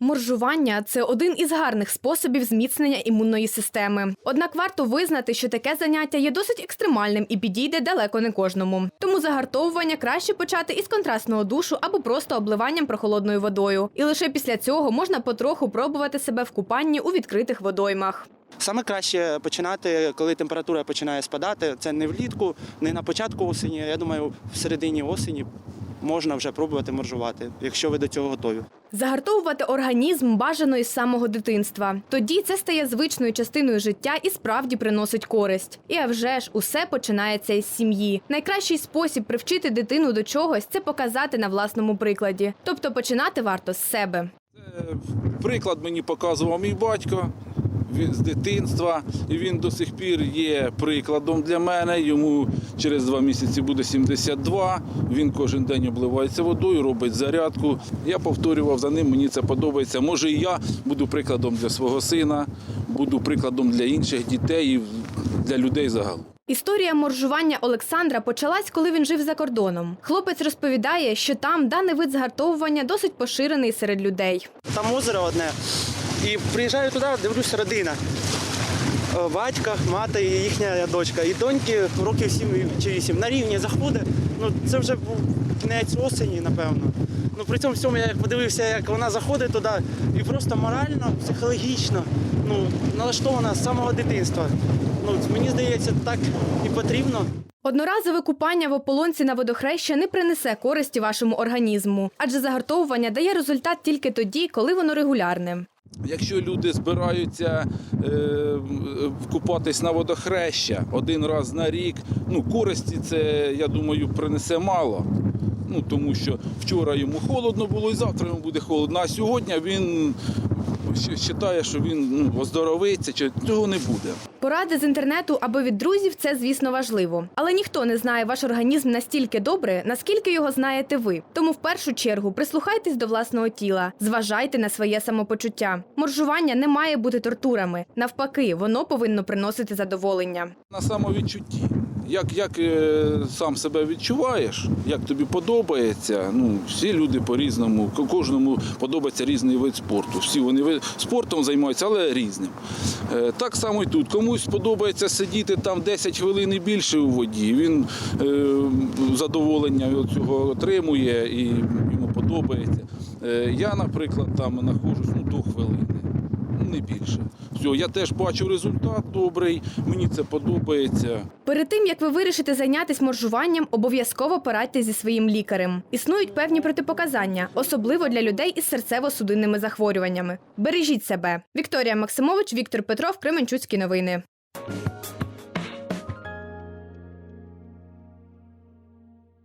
Моржування це один із гарних способів зміцнення імунної системи. Однак варто визнати, що таке заняття є досить екстремальним і підійде далеко не кожному. Тому загартовування краще почати із контрастного душу або просто обливанням прохолодною водою. І лише після цього можна потроху пробувати себе в купанні у відкритих водоймах. Саме краще починати, коли температура починає спадати. Це не влітку, не на початку осені. Я думаю, в середині осені можна вже пробувати моржувати, якщо ви до цього готові. Загартовувати організм бажано із самого дитинства. Тоді це стає звичною частиною життя і справді приносить користь. І а вже ж усе починається із сім'ї. Найкращий спосіб привчити дитину до чогось це показати на власному прикладі. Тобто починати варто з себе. Е, Приклад мені показував мій батько з дитинства, і він до сих пір є прикладом для мене. Йому через два місяці буде 72. Він кожен день обливається водою, робить зарядку. Я повторював за ним, мені це подобається. Може, і я буду прикладом для свого сина, буду прикладом для інших дітей і для людей загалом. Історія моржування Олександра почалась, коли він жив за кордоном. Хлопець розповідає, що там даний вид згартовування досить поширений серед людей. Там озеро одне. І приїжджаю туди, дивлюся, родина. Е, Батько, мати і їхня дочка. І доньки років 7 чи 8 на рівні заходить. Ну, це вже був кінець осені, напевно. Ну, при цьому всьому я подивився, як вона заходить туди, і просто морально, психологічно ну, налаштована з самого дитинства. Ну, мені здається, так і потрібно. Одноразове купання в ополонці на водохреща не принесе користі вашому організму, адже загартовування дає результат тільки тоді, коли воно регулярне. Якщо люди збираються е, купатись на водохреща один раз на рік, ну користі це, я думаю, принесе мало. Ну, тому що вчора йому холодно було і завтра йому буде холодно. А сьогодні він вважає, що він ну, оздоровиться, чи цього не буде. Поради з інтернету або від друзів це, звісно, важливо. Але ніхто не знає ваш організм настільки добре, наскільки його знаєте ви. Тому в першу чергу прислухайтесь до власного тіла, зважайте на своє самопочуття. Моржування не має бути тортурами. Навпаки, воно повинно приносити задоволення. На самовідчутті. Як, як е, сам себе відчуваєш, як тобі подобається, ну всі люди по-різному, кожному подобається різний вид спорту. Всі вони спортом займаються, але різним. Е, так само і тут. Комусь подобається сидіти там 10 хвилин і більше у воді. Він е, задоволення від цього отримує і йому подобається. Я, наприклад, там знаходжусь ну, до хвилини. Ну, Не більше. Все, я теж бачу результат добрий, мені це подобається. Перед тим як ви вирішите зайнятися моржуванням, обов'язково порадьте зі своїм лікарем. Існують певні протипоказання, особливо для людей із серцево-судинними захворюваннями. Бережіть себе. Вікторія Максимович, Віктор Петров, Кременчуцькі новини.